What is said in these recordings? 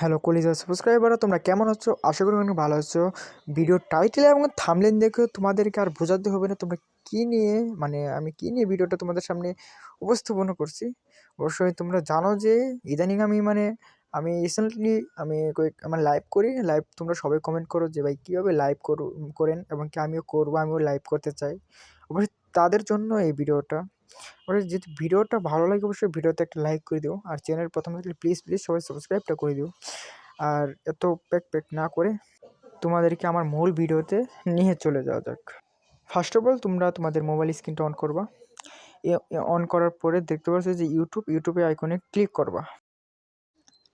Hello কলিজা সাবস্ক্রাইবাররা, তোমরা কেমন আছো? আশা করি অনেক ভালো আছো। ভিডিও টাইটেল এবং থামলেন দেখে তোমাদেরকে আর বোঝাতে হবে না, তোমরা কী নিয়ে মানে আমি কী নিয়ে ভিডিওটা তোমাদের সামনে উপস্থাপন করছি। অবশ্যই তোমরা জানো যে ইদানিং আমি মানে আমি রিসেন্টলি আমি কয়েক আমার লাইভ করি। লাইভ তোমরা সবাই কমেন্ট করো যে, ভাই, কীভাবে লাইভ করো, করেন এবং কি আমিও করব, আমিও লাইভ করতে চাই? অবশ্যই তাদের জন্য এই ভিডিওটা। অবশ্যই যদি ভিডিওটা ভালো লাগে, অবশ্যই ভিডিওতে একটা লাইক করে দিও। আর চ্যানেল প্রথমে থাকলে প্লিজ প্লিজ সবাই সাবস্ক্রাইবটা করে দিও। আর এত প্যাক প্যাক না করে তোমাদেরকে আমার মূল ভিডিওতে নিয়ে চলে যাওয়া যাক। ফার্স্ট অফ অল তোমরা তোমাদের মোবাইল স্ক্রিনটা অন করবা। অন করার পরে দেখতে পাচ্ছ যে ইউটিউব ইউটিউবে আইকনে ক্লিক করবা।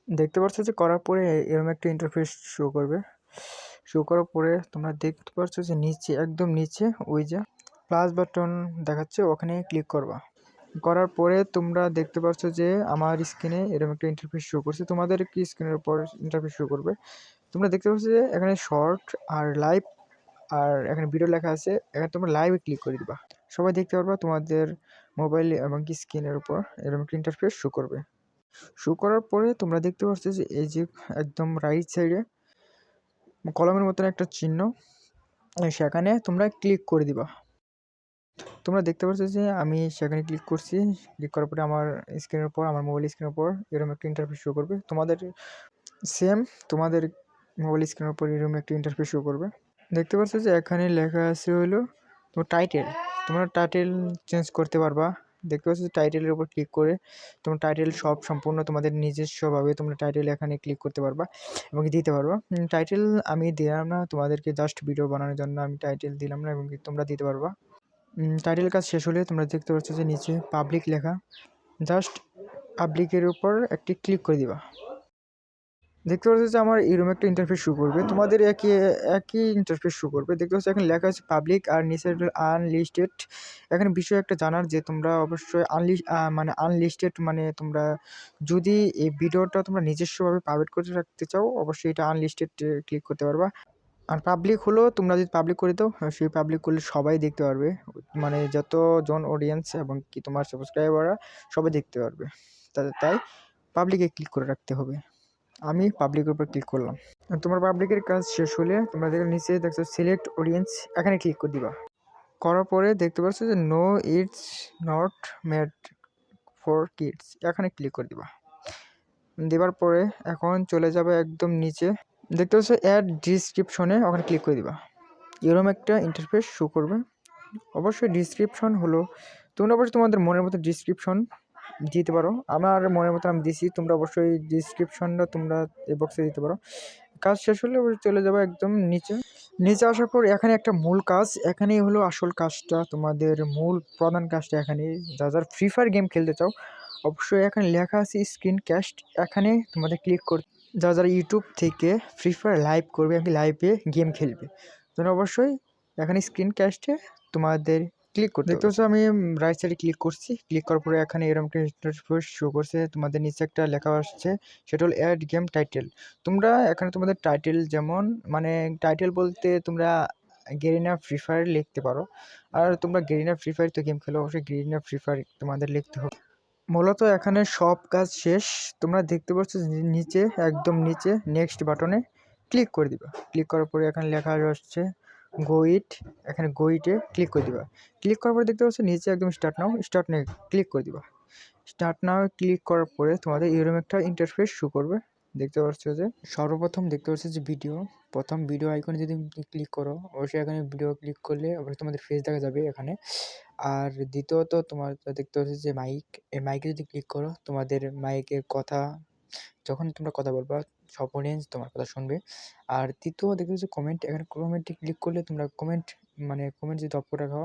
দেখতে পাচ্ছ যে করার পরে এরকম একটা ইন্টারফেস শো করবে। শো করার পরে তোমরা দেখতে পাচ্ছ যে নিচে, একদম নিচে ওই যে প্লাস বাটন দেখাচ্ছে, ওখানে ক্লিক করবা। করার পরে তোমরা দেখতে পাচ্ছ যে আমার স্ক্রিনে এরকম একটা ইন্টারফেস শো করছে। তোমাদের কি স্ক্রিনের উপর ইন্টারফেস শো করবে? তোমরা দেখতে পাচ্ছ যে এখানে শর্ট আর লাইভ আর এখানে ভিডিও লেখা আছে। এখানে তোমরা লাইভে ক্লিক করে দিবা। সবাই দেখতে পারবা তোমাদের মোবাইল এবং কি স্ক্রিনের উপর এরকম একটা ইন্টারফেস শো করবে। শো করার পরে তোমরা দেখতে পাচ্ছ যে এই যে একদম রাইট সাইডে কলমের মতন একটা চিহ্ন, সেখানে তোমরা ক্লিক করে দিবা। তোমরা দেখতে পাচ্ছ যে আমি সেখানে ক্লিক করছি। ক্লিক করার পরে আমার স্ক্রিনের উপর, আমার মোবাইল স্ক্রিনের উপর এরকম একটা ইন্টারফেস শো করবে। তোমাদের সেম তোমাদের মোবাইল স্ক্রিনের উপর এরকম একটা ইন্টারফেস শো করবে। দেখতে পাচ্ছ যে এখানে লেখা আছে হলো তোমার টাইটেল তোমরা টাইটেল চেঞ্জ করতে পারবা। দেখতে পাচ্ছ টাইটেলের উপর ক্লিক করে তোমার টাইটেল সব সম্পূর্ণ তোমাদের নিজস্বভাবে তোমরা টাইটেল এখানে ক্লিক করতে পারবা এবং দিতে পারবা। টাইটেল আমি দিলাম না, তোমাদেরকে জাস্ট ভিডিও বানানোর জন্য আমি টাইটেল দিলাম না এবং তোমরা দিতে পারবা। টাইটেল কাজ শেষ হলে তোমরা দেখতে পাচ্ছ যে নিচে পাবলিক লেখা। জাস্ট পাবলিকের উপর একটি ক্লিক করে দিবা। দেখতে পাচ্ছ যে আমার এরকম একটা ইন্টারফেস শুরু করবে। তোমাদের একই একই ইন্টারফেস শুরু করবে। দেখতে পাচ্ছ এখানে লেখা আছে পাবলিক আর নিচে আনলিস্টেড এখানে বিষয় একটা জানার যে তোমরা অবশ্যই আনলিস্ট মানে আনলিস্টেড মানে তোমরা যদি এই ভিডিওটা তোমরা নিজস্বভাবে প্রাইভেট করে রাখতে চাও, অবশ্যই এটা আনলিস্টেড ক্লিক করতে পারবা। আর পাবলিক হলো, তোমরা যদি পাবলিক করে দাও সেই পাবলিক করলে সবাই দেখতে পারবে। মানে যতজন অডিয়েন্স এবং কি তোমার সাবস্ক্রাইবাররা সবাই দেখতে পারবে। তাই পাবলিকে ক্লিক করে রাখতে হবে। আমি পাবলিকের উপর ক্লিক করলাম। তোমার পাবলিকের কাজ শেষ হলে তোমরা দেখো নিচে দেখছ সিলেক্ট অডিয়েন্স এখানে ক্লিক করে দিবা। করার পরে দেখতে পাচ্ছ যে no it's not made for kids এখানে ক্লিক করে দিবা। দেওয়ার পরে এখন চলে যাবে একদম নিচে। দেখতে পাচ্ছ অ্যাড ডিসক্রিপশনে ওখানে ক্লিক করে দিবা। এরকম একটা ইন্টারফেস শো করবে। অবশ্যই ডিসক্রিপশন হলো, তোমরা অবশ্যই তোমাদের মনের মতো ডিসক্রিপশন দিতে পারো। আমার মনের মতো আমি দিছি, তোমরা অবশ্যই ডিসক্রিপশনটা তোমরা এই বক্সে দিতে পারো। কাজ শেষ হলে চলে যাব একদম নিচে। নিচে আসার পর এখানে একটা মূল কাজ, এখানেই হলো আসল কাজটা। তোমাদের মূল প্রধান কাজটা এখানে। যা যারা ফ্রি ফায়ার গেম খেলতে চাও, অবশ্যই এখানে লেখা আছে স্ক্রিন ক্যাস্ট এখানে তোমাদের ক্লিক কর যারা যারা ইউটিউব থেকে ফ্রি ফায়ার লাইভ করবে এমনকি লাইভে গেম খেলবে তোমরা অবশ্যই এখানে স্ক্রিন ক্যাস্টে তোমাদের ক্লিক করতে দেখতে পাচ্ছ আমি রাইট সাইডে ক্লিক করছি ক্লিক করার পরে এখানে এরকম শো করছে তোমাদের নিচে একটা লেখা আসছে সেটা হল অ্যাড গেম টাইটেল তোমরা এখানে তোমাদের টাইটেল যেমন মানে টাইটেল বলতে তোমরা গেরিনা ফ্রি ফায়ার লিখতে পারো আর তোমরা গেরিনা ফ্রি ফায়ার তো গেম খেলো অবশ্যই গেরিনা ফ্রি ফায়ার তোমাদের লিখতে হবে। মূলত এখানে সব কাজ শেষ। তোমরা দেখতে পাচ্ছ নিচে, একদম নিচে নেক্সট বাটনে ক্লিক করে দিবা। ক্লিক করার পরে এখানে লেখা আসছে গোইট এখানে গোইটে ক্লিক করে দিবা। ক্লিক করার পরে দেখতে পাচ্ছ নিচে একদম স্টার্ট নাও স্টার্ট নিয়ে ক্লিক করে দিবা। স্টার্ট নাও ক্লিক করার পরে তোমাদের ইউরোমেকটা একটা ইন্টারফেস শুরু করবে। দেখতে পাচ্ছ যে সর্বপ্রথম দেখতে পাচ্ছ যে ভিডিও প্রথম ভিডিও আইকনে যদি ক্লিক করো, অবশ্যই এখানে ভিডিও ক্লিক করলে অবশ্যই তোমাদের ফেস দেখা যাবে এখানে। আর দ্বিতীয়ত তোমার দেখতে পাচ্ছ যে মাইক এই মাইকে যদি ক্লিক করো, তোমাদের মাইকের কথা, যখন তোমরা কথা বলবা, সব অডিয়েন্স তোমার কথা শুনবে। আর তৃতীয় দেখতে যে কমেন্ট এখানে কমেন্টে ক্লিক করলে তোমরা কমেন্ট মানে কমেন্ট যদি অফ করে রাখা,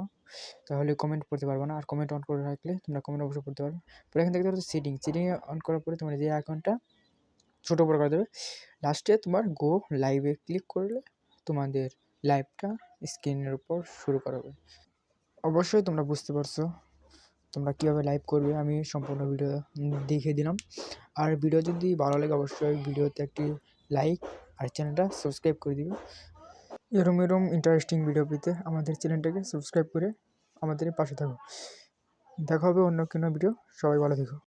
তাহলে কমেন্ট পড়তে পারবে না। আর কমেন্ট অন করে রাখলে তোমরা কমেন্ট অবশ্যই পড়তে পারবে। পরে এখানে দেখতে পাচ্ছ সেটিং সেটিং অন করার পরে তোমার যে অ্যাকাউন্টটা ছোটো বড়ো করে দেবে। লাস্টে তোমার গো লাইভে ক্লিক করলে তোমাদের লাইভটা স্ক্রিনের উপর শুরু করাবে অবশ্যই তোমরা বুঝতে পারছ তোমরা কীভাবে লাইভ করবে, আমি সম্পূর্ণ ভিডিও দেখিয়ে দিলাম। আর ভিডিও যদি ভালো লাগে অবশ্যই ভিডিওতে একটি লাইক আর চ্যানেলটা সাবস্ক্রাইব করে দিবে। এরম এরম ইন্টারেস্টিং ভিডিও পেতে আমাদের চ্যানেলটাকে সাবস্ক্রাইব করে আমাদের পাশে থাকো। দেখা হবে অন্য কোনো ভিডিও সবাই ভালো থেকো।